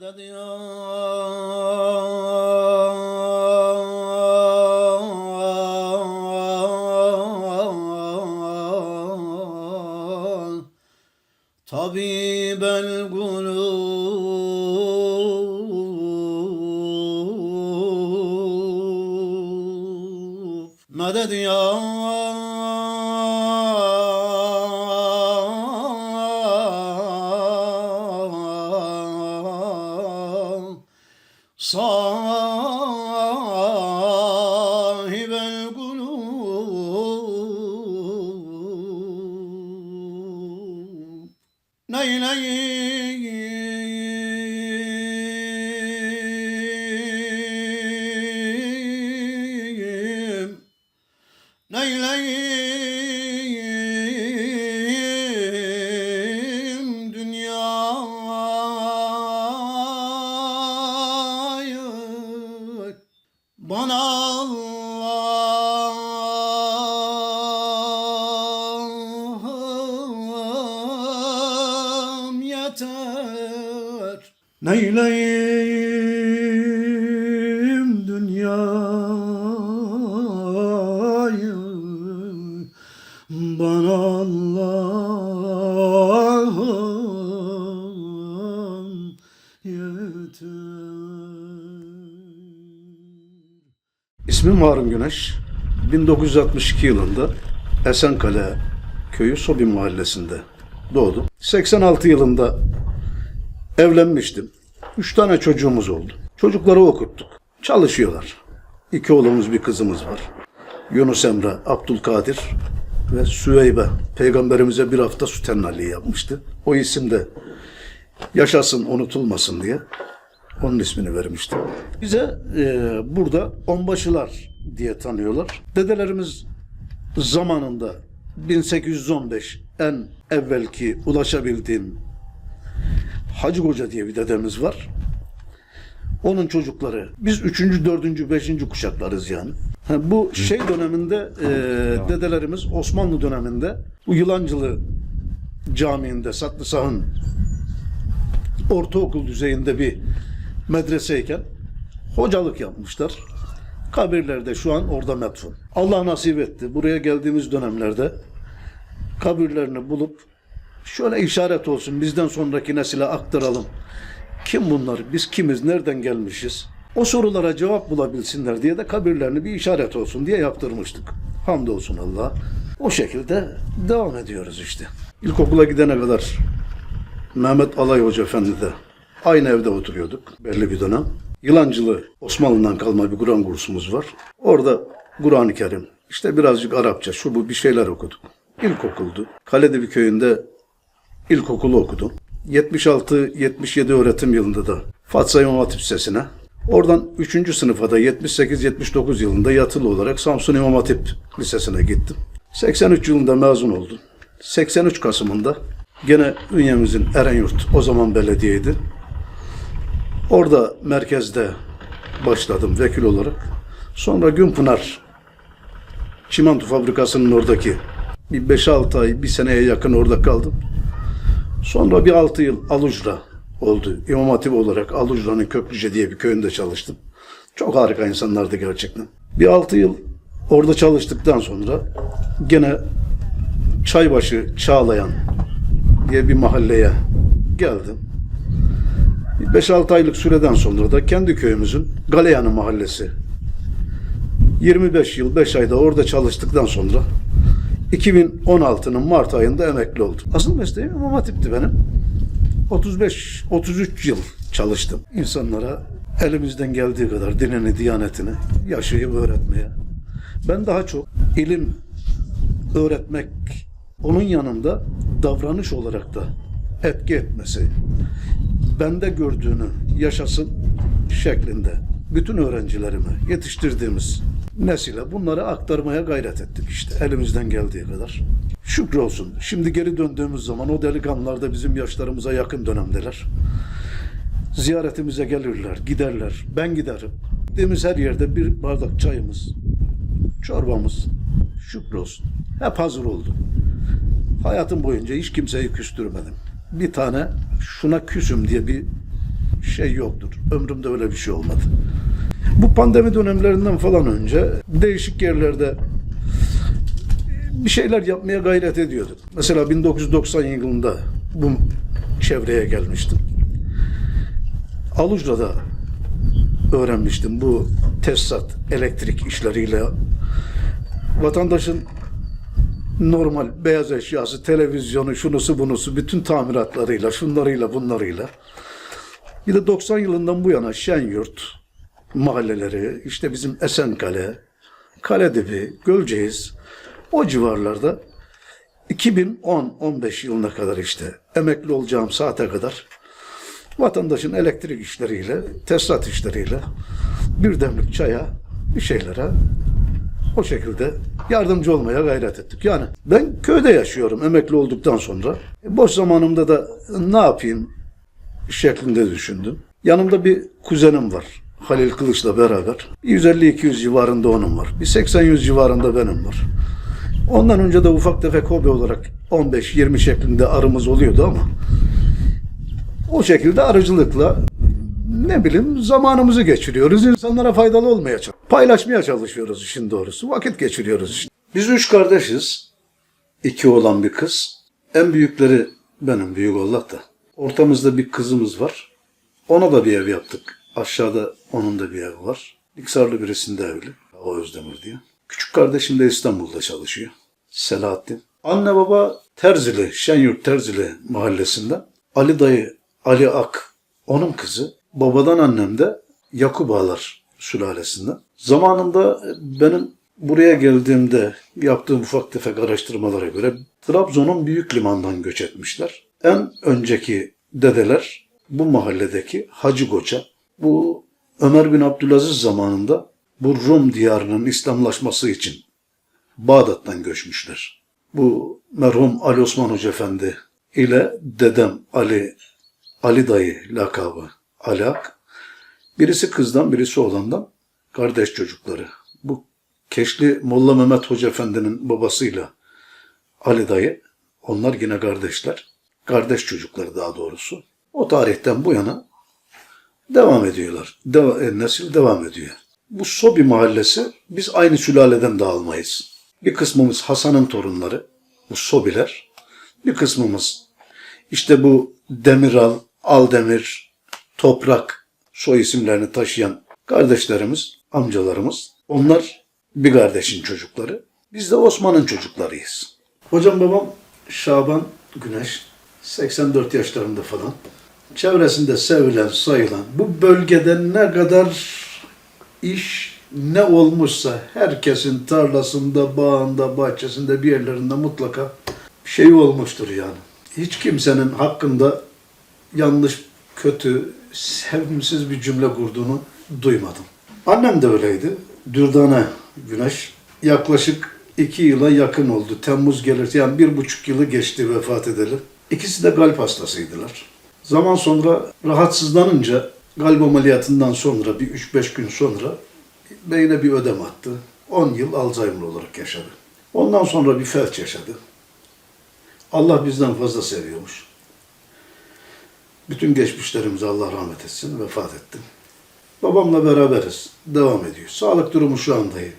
Bağdat ya Tabib el gulub Medet ya Neyleyim dünyayı bana Allah'ım yeter. İsmim Harun Güneş. 1962 yılında Esenkale köyü Sobi mahallesinde doğdum. 86 yılında evlenmiştim. Üç tane çocuğumuz oldu. Çocukları okuttuk. Çalışıyorlar. İki oğlumuz bir kızımız var. Yunus Emre, Abdülkadir ve Süveybe peygamberimize bir hafta su tennalliği yapmıştı. O isim de yaşasın unutulmasın diye onun ismini vermiştim. Bize e, burada onbaşılar diye tanıyorlar. Dedelerimiz zamanında 1815 en evvelki ulaşabildiğim Hacı Koca diye bir dedemiz var. Onun çocukları. Biz üçüncü, dördüncü, beşinci kuşaklarız yani. Ha, bu şey döneminde e, dedelerimiz Osmanlı döneminde bu Yılancılı Camii'nde Saklı Sah'ın ortaokul düzeyinde bir medreseyken hocalık yapmışlar. Kabirler de şu an orada metfun. Allah nasip etti. Buraya geldiğimiz dönemlerde kabirlerini bulup şöyle işaret olsun bizden sonraki nesile aktaralım. Kim bunlar? Biz kimiz? Nereden gelmişiz? O sorulara cevap bulabilsinler diye de kabirlerini bir işaret olsun diye yaptırmıştık. Hamdolsun Allah. O şekilde devam ediyoruz işte. İlkokula gidene kadar Mehmet Alay Hoca Efendi de aynı evde oturuyorduk belli bir dönem. Yılancılı Osmanlı'dan kalma bir Kur'an kursumuz var. Orada Kur'an-ı Kerim, işte birazcık Arapça, şu bu bir şeyler okuduk. İlkokuldu. Kalede bir köyünde ilkokulu okudum. 76-77 öğretim yılında da Fatsa İmam Hatip Lisesi'ne. Oradan 3. sınıfa da 78-79 yılında yatılı olarak Samsun İmam Hatip Lisesi'ne gittim. 83 yılında mezun oldum. 83 Kasım'ında gene Ünye'mizin Erenyurt o zaman belediyeydi. Orada merkezde başladım vekil olarak. Sonra Günpınar çimento fabrikasının oradaki bir 5-6 ay, bir seneye yakın orada kaldım. Sonra bir 6 yıl Alucra oldu. İmam Hatip olarak Alucra'nın Köklüce diye bir köyünde çalıştım. Çok harika insanlardı gerçekten. Bir 6 yıl orada çalıştıktan sonra gene Çaybaşı Çağlayan diye bir mahalleye geldim. 5-6 aylık süreden sonra da kendi köyümüzün Galeyanı mahallesi 25 yıl 5 ayda orada çalıştıktan sonra 2016'nın Mart ayında emekli oldum. Asıl mesleğim İmam Hatip'ti benim. 35 33 yıl çalıştım. İnsanlara elimizden geldiği kadar dinini, diyanetini yaşayıp öğretmeye. Ben daha çok ilim öğretmek onun yanında davranış olarak da etki etmesi, bende gördüğünü yaşasın şeklinde bütün öğrencilerime yetiştirdiğimiz nesile bunları aktarmaya gayret ettik işte elimizden geldiği kadar. Şükür olsun. Şimdi geri döndüğümüz zaman o delikanlılar da bizim yaşlarımıza yakın dönemdeler. Ziyaretimize gelirler, giderler. Ben giderim. Gittiğimiz her yerde bir bardak çayımız, çorbamız, şükür olsun. Hep hazır oldu. Hayatım boyunca hiç kimseyi küstürmedim. Bir tane şuna küsüm diye bir şey yoktur. Ömrümde öyle bir şey olmadı. Bu pandemi dönemlerinden falan önce değişik yerlerde bir şeyler yapmaya gayret ediyorduk. Mesela 1990 yılında bu çevreye gelmiştim. Alucra'da öğrenmiştim bu tesisat, elektrik işleriyle vatandaşın normal beyaz eşyası, televizyonu, şunusu bunusu, bütün tamiratlarıyla, şunlarıyla, bunlarıyla. Bir de 90 yılından bu yana Şenyurt mahalleleri, işte bizim Esenkale, Kaledibi, Gölceğiz, o civarlarda 2010-15 yılına kadar işte emekli olacağım saate kadar vatandaşın elektrik işleriyle, tesisat işleriyle bir demlik çaya, bir şeylere o şekilde yardımcı olmaya gayret ettik. Yani ben köyde yaşıyorum emekli olduktan sonra. E, boş zamanımda da ne yapayım şeklinde düşündüm. Yanımda bir kuzenim var. Halil Kılıç'la beraber. 150-200 civarında onun var. Bir 80-100 civarında benim var. Ondan önce de ufak tefek hobi olarak 15-20 şeklinde arımız oluyordu ama o şekilde arıcılıkla ne bileyim zamanımızı geçiriyoruz. İnsanlara faydalı olmaya çalışıyoruz. Paylaşmaya çalışıyoruz işin doğrusu. Vakit geçiriyoruz işte. Biz üç kardeşiz. İki olan bir kız. En büyükleri benim büyük Allah da. Ortamızda bir kızımız var. Ona da bir ev yaptık. Aşağıda onun da bir ev var. Niksarlı birisinde evli. O Özdemir diye. Küçük kardeşim de İstanbul'da çalışıyor. Selahattin. Anne baba Terzili, Şenyurt Terzili mahallesinde. Ali dayı, Ali Ak, onun kızı. Babadan annem de Yakup Ağalar sülalesinden. Zamanında benim buraya geldiğimde yaptığım ufak tefek araştırmalara göre Trabzon'un büyük limandan göç etmişler. En önceki dedeler bu mahalledeki Hacı Goça. Bu Ömer bin Abdülaziz zamanında bu Rum diyarının İslamlaşması için Bağdat'tan göçmüşler. Bu merhum Ali Osman Hoca Efendi ile dedem Ali Ali dayı lakabı Ali Ak. Birisi kızdan birisi oğlandan kardeş çocukları. Bu Keşli Molla Mehmet Hoca Efendi'nin babasıyla Ali dayı onlar yine kardeşler. Kardeş çocukları daha doğrusu. O tarihten bu yana devam ediyorlar. Deva- e, nesil devam ediyor. Bu Sobi mahallesi biz aynı sülaleden dağılmayız. Bir kısmımız Hasan'ın torunları, bu Sobiler. Bir kısmımız işte bu Demiral, Aldemir, Toprak soy isimlerini taşıyan kardeşlerimiz, amcalarımız. Onlar bir kardeşin çocukları. Biz de Osman'ın çocuklarıyız. Hocam babam Şaban Güneş 84 yaşlarında falan. Çevresinde sevilen, sayılan bu bölgede ne kadar iş ne olmuşsa herkesin tarlasında, bağında, bahçesinde bir yerlerinde mutlaka şey olmuştur yani. Hiç kimsenin hakkında yanlış, kötü, sevimsiz bir cümle kurduğunu duymadım. Annem de öyleydi. Dürdane Güneş yaklaşık iki yıla yakın oldu. Temmuz gelir yani bir buçuk yılı geçti vefat edeli. İkisi de kalp hastasıydılar. Zaman sonra rahatsızlanınca kalp ameliyatından sonra bir 3-5 gün sonra beyne bir ödem attı. 10 yıl Alzheimer olarak yaşadı. Ondan sonra bir felç yaşadı. Allah bizden fazla seviyormuş. Bütün geçmişlerimize Allah rahmet etsin. Vefat etti. Babamla beraberiz. Devam ediyor. Sağlık durumu şu anda iyi.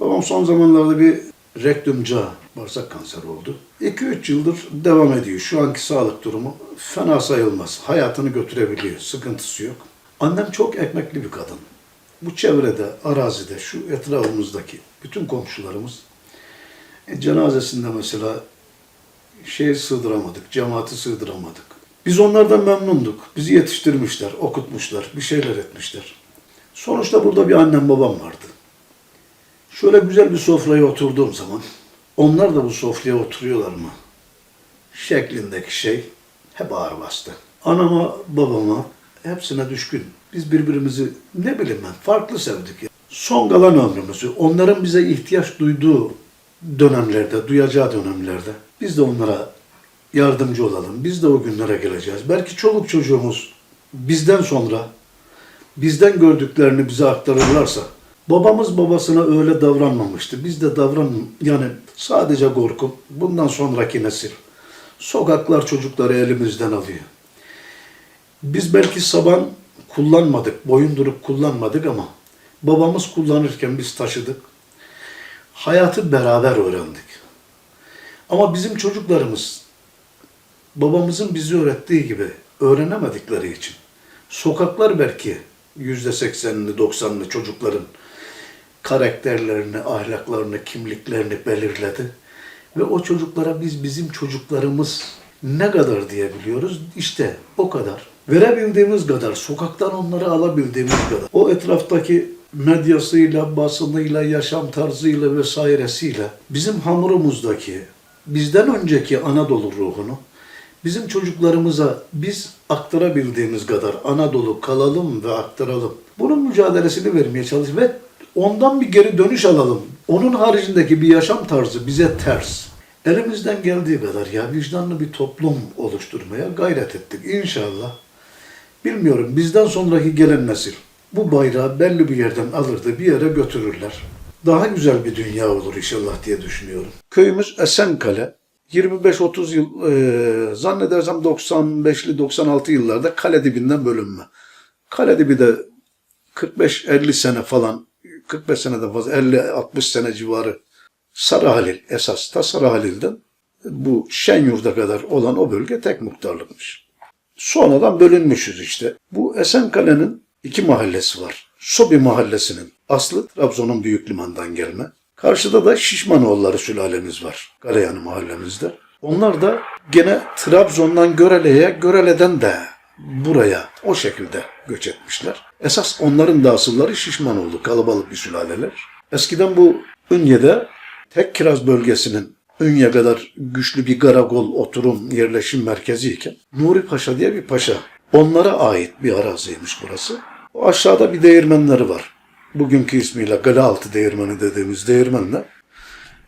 Babam son zamanlarda bir rektum cağı, bağırsak kanseri oldu. 2-3 yıldır devam ediyor. Şu anki sağlık durumu fena sayılmaz. Hayatını götürebiliyor. Sıkıntısı yok. Annem çok ekmekli bir kadın. Bu çevrede, arazide, şu etrafımızdaki bütün komşularımız e, cenazesinde mesela şey sığdıramadık, cemaati sığdıramadık. Biz onlardan memnunduk. Bizi yetiştirmişler, okutmuşlar, bir şeyler etmişler. Sonuçta burada bir annem babam vardı. Şöyle güzel bir sofraya oturduğum zaman onlar da bu sofraya oturuyorlar mı? Şeklindeki şey hep ağır bastı. Anama, babama hepsine düşkün. Biz birbirimizi ne bileyim ben farklı sevdik. Ya. Son kalan ömrümüzü onların bize ihtiyaç duyduğu dönemlerde, duyacağı dönemlerde biz de onlara yardımcı olalım. Biz de o günlere geleceğiz. Belki çoluk çocuğumuz bizden sonra bizden gördüklerini bize aktarırlarsa babamız babasına öyle davranmamıştı. Biz de davran yani sadece korku bundan sonraki nesil sokaklar çocukları elimizden alıyor. Biz belki saban kullanmadık, boyundurup kullanmadık ama babamız kullanırken biz taşıdık. Hayatı beraber öğrendik. Ama bizim çocuklarımız babamızın bizi öğrettiği gibi öğrenemedikleri için sokaklar belki yüzde seksenini, doksanını çocukların karakterlerini, ahlaklarını, kimliklerini belirledi. Ve o çocuklara biz bizim çocuklarımız ne kadar diyebiliyoruz? İşte o kadar. Verebildiğimiz kadar, sokaktan onları alabildiğimiz kadar. O etraftaki medyasıyla, basınıyla, yaşam tarzıyla vesairesiyle bizim hamurumuzdaki, bizden önceki Anadolu ruhunu bizim çocuklarımıza biz aktarabildiğimiz kadar Anadolu kalalım ve aktaralım. Bunun mücadelesini vermeye çalış ve ondan bir geri dönüş alalım. Onun haricindeki bir yaşam tarzı bize ters. Elimizden geldiği kadar ya vicdanlı bir toplum oluşturmaya gayret ettik. İnşallah Bilmiyorum bizden sonraki gelen nesil bu bayrağı belli bir yerden alır da bir yere götürürler. Daha güzel bir dünya olur inşallah diye düşünüyorum. Köyümüz Esenkale. 25-30 yıl e, zannedersem 95'li 96 yıllarda kale dibinden bölünme. Kale dibi de 45-50 sene falan 45 seneden fazla 50-60 sene civarı Sarı Halil esas da Sarı Halil'den bu Şenyurt'a kadar olan o bölge tek muhtarlıkmış. Sonradan bölünmüşüz işte. Bu Esenkale'nin iki mahallesi var. Sobi mahallesinin aslı Trabzon'un büyük limandan gelme. Karşıda da Şişmanoğulları sülalemiz var. Galeyanı mahallemizde. Onlar da gene Trabzon'dan Görele'ye, Görele'den de buraya o şekilde göç etmişler. Esas onların da asılları Şişmanoğlu, kalabalık bir sülaleler. Eskiden bu Ünye'de tek kiraz bölgesinin Ünye kadar güçlü bir Garagol oturum yerleşim merkeziyken Nuri Paşa diye bir paşa. Onlara ait bir araziymiş burası. O aşağıda bir değirmenleri var. Bugünkü ismiyle Galealtı Değirmeni dediğimiz değirmenler.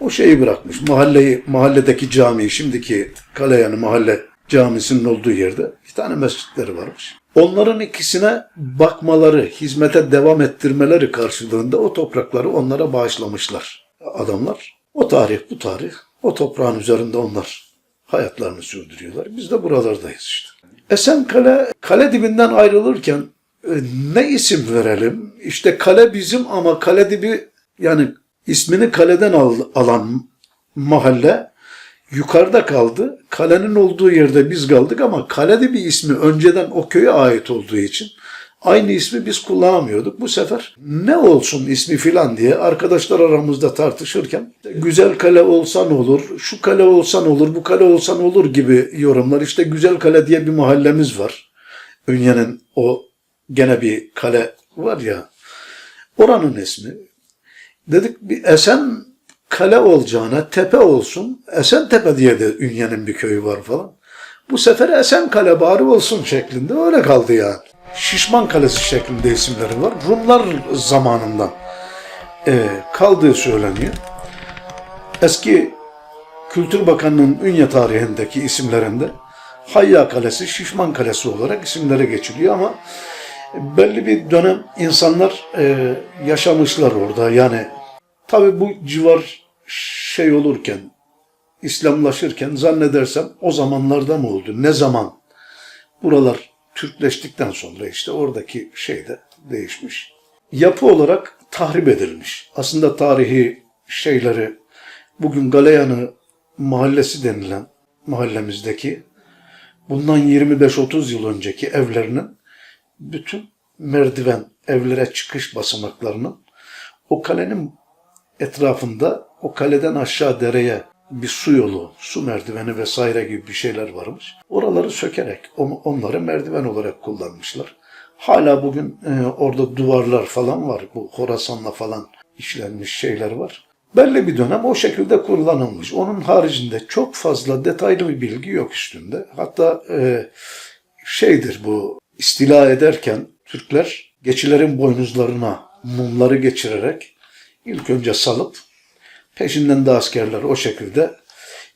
O şeyi bırakmış. Mahalleyi, mahalledeki camiyi, şimdiki Kaleyanı mahalle camisinin olduğu yerde bir tane mescitleri varmış. Onların ikisine bakmaları, hizmete devam ettirmeleri karşılığında o toprakları onlara bağışlamışlar adamlar. O tarih bu tarih. O toprağın üzerinde onlar hayatlarını sürdürüyorlar. Biz de buralardayız işte. Esenkale kale dibinden ayrılırken e, ne isim verelim? İşte kale bizim ama kale dibi yani ismini kaleden al- alan mahalle yukarıda kaldı. Kalenin olduğu yerde biz kaldık ama kale dibi ismi önceden o köye ait olduğu için aynı ismi biz kullanamıyorduk. Bu sefer ne olsun ismi filan diye arkadaşlar aramızda tartışırken güzel kale olsa ne olur, şu kale olsa ne olur, bu kale olsa ne olur gibi yorumlar. İşte güzel kale diye bir mahallemiz var. Ünye'nin o gene bir kale var ya oranın ismi. Dedik bir Esen kale olacağına tepe olsun. Esen Tepe diye de Ünye'nin bir köyü var falan. Bu sefer Esen Kale bari olsun şeklinde öyle kaldı yani. Şişman Kalesi şeklinde isimleri var. Rumlar zamanından e, kaldığı söyleniyor. Eski Kültür Bakanlığı'nın Ünye tarihindeki isimlerinde Hayya Kalesi, Şişman Kalesi olarak isimleri geçiliyor ama belli bir dönem insanlar e, yaşamışlar orada. Yani tabi bu civar şey olurken, İslamlaşırken zannedersem o zamanlarda mı oldu? Ne zaman? Buralar Türkleştikten sonra işte oradaki şey de değişmiş. Yapı olarak tahrip edilmiş. Aslında tarihi şeyleri bugün Galeyanı mahallesi denilen mahallemizdeki bundan 25-30 yıl önceki evlerinin bütün merdiven evlere çıkış basamaklarının o kalenin etrafında o kaleden aşağı dereye bir su yolu, su merdiveni vesaire gibi bir şeyler varmış. Oraları sökerek on- onları merdiven olarak kullanmışlar. Hala bugün e, orada duvarlar falan var. Bu Horasan'la falan işlenmiş şeyler var. Belli bir dönem o şekilde kullanılmış. Onun haricinde çok fazla detaylı bir bilgi yok üstünde. Hatta e, şeydir bu istila ederken Türkler geçilerin boynuzlarına mumları geçirerek ilk önce salıp peşinden de askerler o şekilde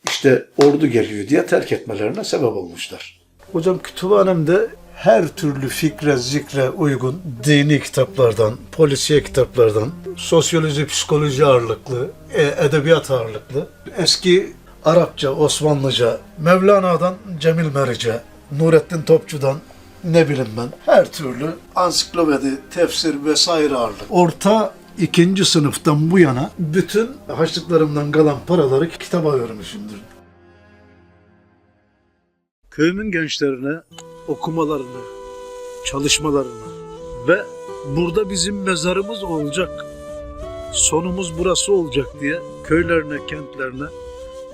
işte ordu geliyor diye terk etmelerine sebep olmuşlar. Hocam kütüphanemde her türlü fikre, zikre uygun dini kitaplardan, polisiye kitaplardan, sosyoloji, psikoloji ağırlıklı, e, edebiyat ağırlıklı, eski Arapça, Osmanlıca, Mevlana'dan Cemil Meriç'e, Nurettin Topçu'dan ne bileyim ben her türlü ansiklopedi, tefsir vesaire aldım. Orta ikinci sınıftan bu yana bütün harçlıklarımdan kalan paraları kitaba vermişimdir. Köyümün gençlerine okumalarını, çalışmalarını ve burada bizim mezarımız olacak, sonumuz burası olacak diye köylerine, kentlerine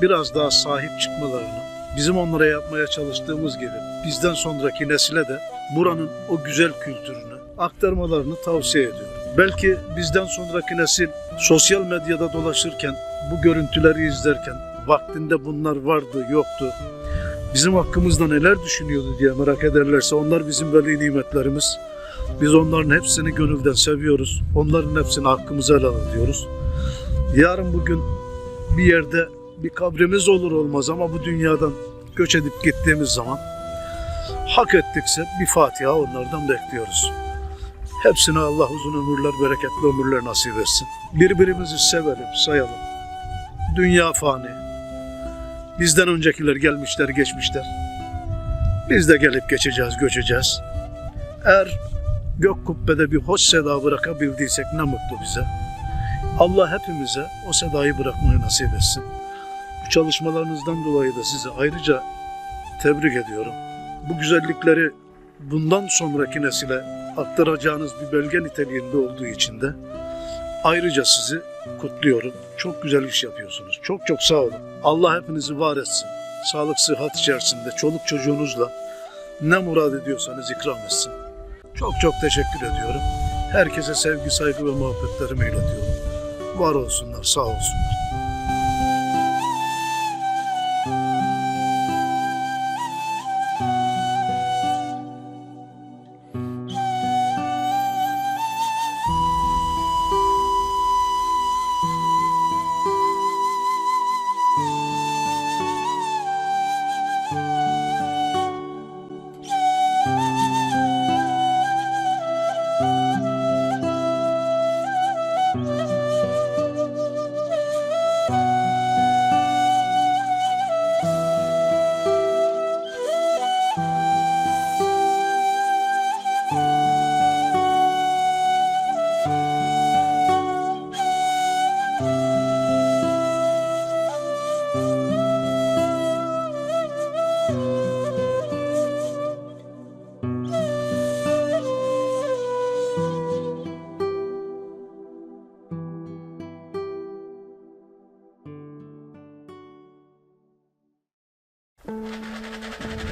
biraz daha sahip çıkmalarını, bizim onlara yapmaya çalıştığımız gibi bizden sonraki nesile de buranın o güzel kültürünü aktarmalarını tavsiye ediyorum. Belki bizden sonraki nesil sosyal medyada dolaşırken, bu görüntüleri izlerken vaktinde bunlar vardı, yoktu. Bizim hakkımızda neler düşünüyordu diye merak ederlerse onlar bizim veli nimetlerimiz. Biz onların hepsini gönülden seviyoruz. Onların hepsini hakkımıza helal ediyoruz. Yarın bugün bir yerde bir kabrimiz olur olmaz ama bu dünyadan göç edip gittiğimiz zaman hak ettikse bir Fatiha onlardan bekliyoruz. Hepsine Allah uzun ömürler, bereketli ömürler nasip etsin. Birbirimizi sevelim, sayalım. Dünya fani. Bizden öncekiler gelmişler, geçmişler. Biz de gelip geçeceğiz, göçeceğiz. Eğer gök kubbede bir hoş seda bırakabildiysek ne mutlu bize. Allah hepimize o sedayı bırakmayı nasip etsin. Bu çalışmalarınızdan dolayı da sizi ayrıca tebrik ediyorum. Bu güzellikleri bundan sonraki nesile aktaracağınız bir belge niteliğinde olduğu için de ayrıca sizi kutluyorum. Çok güzel iş yapıyorsunuz. Çok çok sağ olun. Allah hepinizi var etsin. Sağlık, sıhhat içerisinde çoluk çocuğunuzla ne murad ediyorsanız ikram etsin. Çok çok teşekkür ediyorum. Herkese sevgi, saygı ve muhabbetlerimi iletiyorum. Var olsunlar, sağ olsunlar.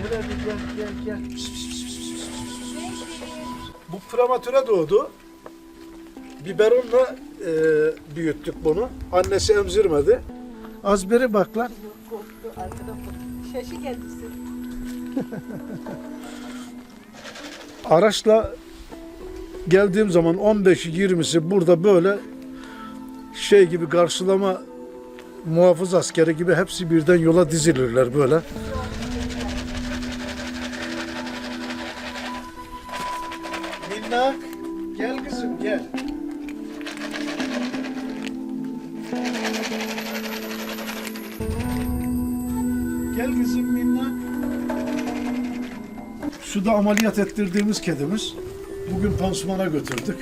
Gel hadi gel gel. Bu prematüre doğdu. Biberonla e, büyüttük bunu. Annesi emzirmedi. Az beri bak lan. Korktu arkada. Şaşı. Araçla geldiğim zaman 15'i 20'si burada böyle şey gibi karşılama muhafız askeri gibi hepsi birden yola dizilirler böyle. Minnak gel kızım gel. Gel kızım minnak. Şu da ameliyat ettirdiğimiz kedimiz. Bugün pansumana götürdük.